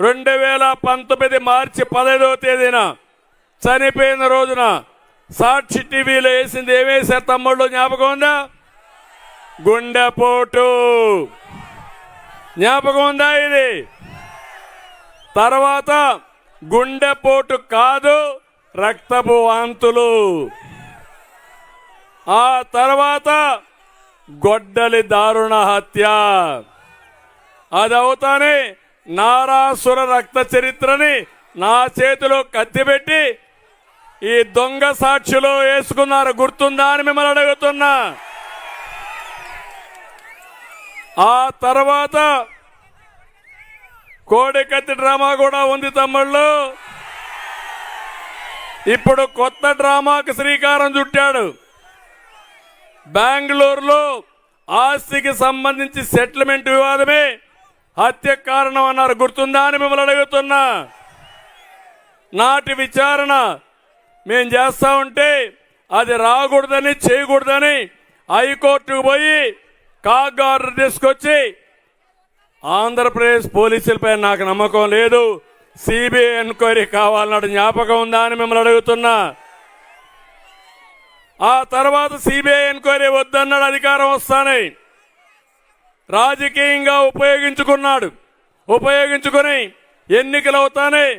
రెండు వేల పంతొమ్మిది మార్చి పదహైదవ తేదీన చనిపోయిన రోజున సాక్షి టీవీలో వేసింది ఏమేసారు తమ్ముళ్ళు జ్ఞాపకం ఉందా? గుండెపోటు. జ్ఞాపకం ఉందా ఇది? తర్వాత గుండెపోటు కాదు రక్తపు వాంతులు. ఆ తర్వాత గొడ్డలి దారుణ హత్య. అది అవుతానే నారాసుర రక్త చరిత్రని నా చేతిలో కత్తిపెట్టి ఈ దొంగ సాక్షిలో వేసుకున్నారు. గుర్తుందా అని మిమ్మల్ని అడుగుతున్నా. ఆ తర్వాత కోడికత్తి డ్రామా కూడా ఉంది తమ్ముళ్ళు. ఇప్పుడు కొత్త డ్రామాకు శ్రీకారం చుట్టాడు. బెంగళూరులో ఆస్తికి సంబంధించి సెటిల్మెంట్ వివాదమే హత్య కారణం అన్నారు. గుర్తుందా అని మిమ్మల్ని అడుగుతున్నా. నాటి విచారణ మేం చేస్తా ఉంటే అది రాకూడదని చేయకూడదని హైకోర్టుకు పోయి కాగారు తీసుకొచ్చి ఆంధ్రప్రదేశ్ పోలీసులపై నాకు నమ్మకం లేదు. సిబిఐ ఎంక్వైరీ కావాలన్నాడు జ్ఞాపకం ఉందా అని మిమ్మల్ని అడుగుతున్నా. ఆ తర్వాత సిబిఐ ఎంక్వైరీ వద్దన్నాడు అధికారం వస్తానే రాజకీయంగా ఉపయోగించుకున్నాడు. ఉపయోగించుకొని ఎన్నికలు అవుతానే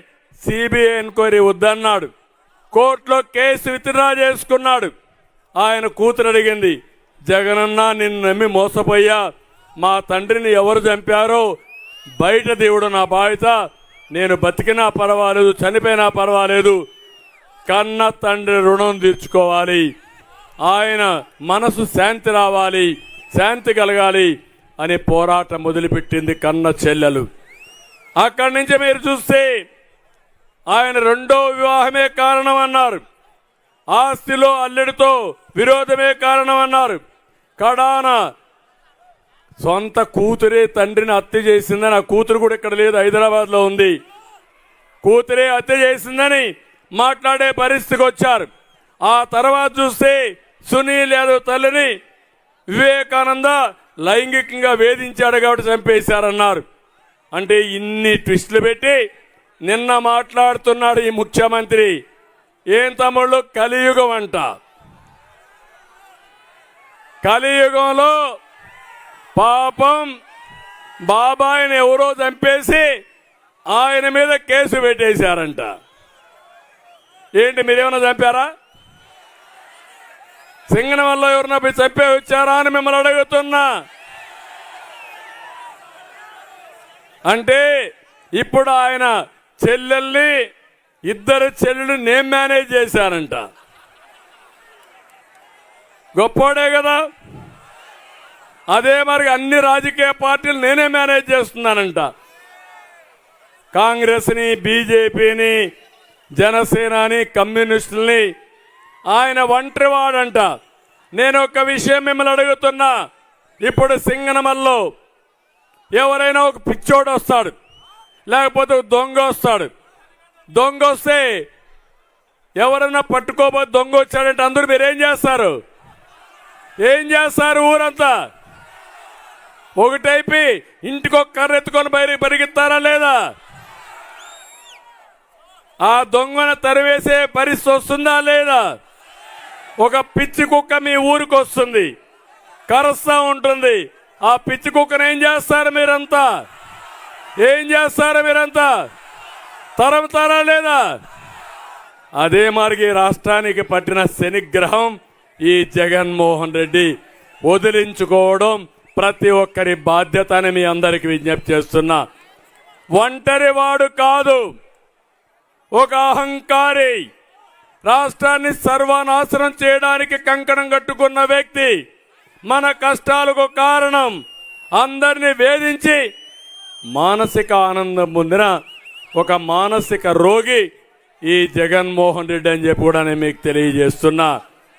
సిబిఐ ఎంక్వైరీ వద్దన్నాడు. కోర్టులో కేసు విత్డ్రా చేసుకున్నాడు. ఆయన కూతురు అడిగింది జగనన్న నిన్ను నమ్మి మోసపోయా మా తండ్రిని ఎవరు చంపారో? బయట దేవుడు నా బాధ్యత. నేను బతికినా పర్వాలేదు చనిపోయినా పర్వాలేదు. కన్న తండ్రి రుణం తీర్చుకోవాలి. ఆయన మనసు శాంతి రావాలి శాంతి కలగాలి. అనే పోరాటం మొదలుపెట్టింది కన్న చెల్లెలు. అక్కడి నుంచి మీరు చూస్తే ఆయన రెండో వివాహమే కారణం అన్నారు ఆస్తిలో అల్లెడితో విరోధమే కారణం అన్నారు కడాన సొంత కూతురే తండ్రిని హత్య చేసిందని ఆ కూతురు కూడా ఇక్కడ లేదు హైదరాబాద్లో ఉంది. కూతురే హత్య చేసిందని మాట్లాడే పరిస్థితికి వచ్చారు. ఆ తర్వాత చూస్తే సునీల్ యాదవ్ తల్లిని వివేకానంద లైంగికంగా వేధించాడు కాబట్టి చంపేశారన్నారు. అంటే ఇన్ని ట్విస్టులు పెట్టి నిన్న మాట్లాడుతున్నాడు ఈ ముఖ్యమంత్రి. ఏం తమ్ముళ్ళు? కలియుగం అంట. కలియుగంలో పాపం బాబాయిని ఎవరో చంపేసి ఆయన మీద కేసు పెట్టేశారంట. ఏంటి మీరేమైనా చంపారా? సింగన వల్ల ఎవరినా పోయి చంపే వచ్చారా అని మిమ్మల్ని అడుగుతున్నా. అంటే ఇప్పుడు ఆయన చెల్లెల్ని ఇద్దరు చెల్లెలు నేను మేనేజ్ చేశానంట. గొప్పోడే కదా? అదే మరి అన్ని రాజకీయ పార్టీలు నేనే మేనేజ్ చేస్తున్నానంట. కాంగ్రెస్ని బీజేపీని జనసేనని కమ్యూనిస్టుల్ని ఆయన ఒంటరివాడంట. నేను ఒక విషయం మిమ్మల్ని అడుగుతున్నా. ఇప్పుడు సింగనమల్లో ఎవరైనా ఒక పిచ్చోడు వస్తాడు. లేకపోతే ఒక దొంగ వస్తాడు. దొంగ వస్తే ఎవరైనా పట్టుకోబో దొంగ వచ్చాడంటే అందరూ మీరు ఏం చేస్తారు? ఏం చేస్తారు ఊరంతా? ఒకటైపి ఇంటికి ఒక కర్ర ఎత్తుకొని బయట పరిగెత్తారా లేదా? ఆ దొంగను తరివేసే పరిస్థితి వస్తుందా లేదా? ఒక పిచ్చి కుక్క మీ ఊరికి వస్తుంది. కరుస్తా ఉంటుంది. ఆ పిచ్చి కుక్కను ఏం చేస్తారు మీరంతా? ఏం చేస్తారు మీరంతా? తరముతారా లేదా? అదే మార్గి రాష్ట్రానికి పట్టిన శనిగ్రహం ఈ జగన్మోహన్ రెడ్డి వదిలించుకోవడం ప్రతి ఒక్కరి బాధ్యత అని మీ అందరికి విజ్ఞప్తి చేస్తున్నా. ఒంటరి వాడు కాదు. ఒక అహంకారి. రాష్ట్రాన్ని సర్వనాశనం చేయడానికి కంకణం కట్టుకున్న వ్యక్తి మన కష్టాలకు కారణం అందరిని వేధించి మానసిక ఆనందం పొందిన ఒక మానసిక రోగి ఈ జగన్మోహన్ రెడ్డి అని చెప్పి కూడా నేను మీకు తెలియజేస్తున్నా.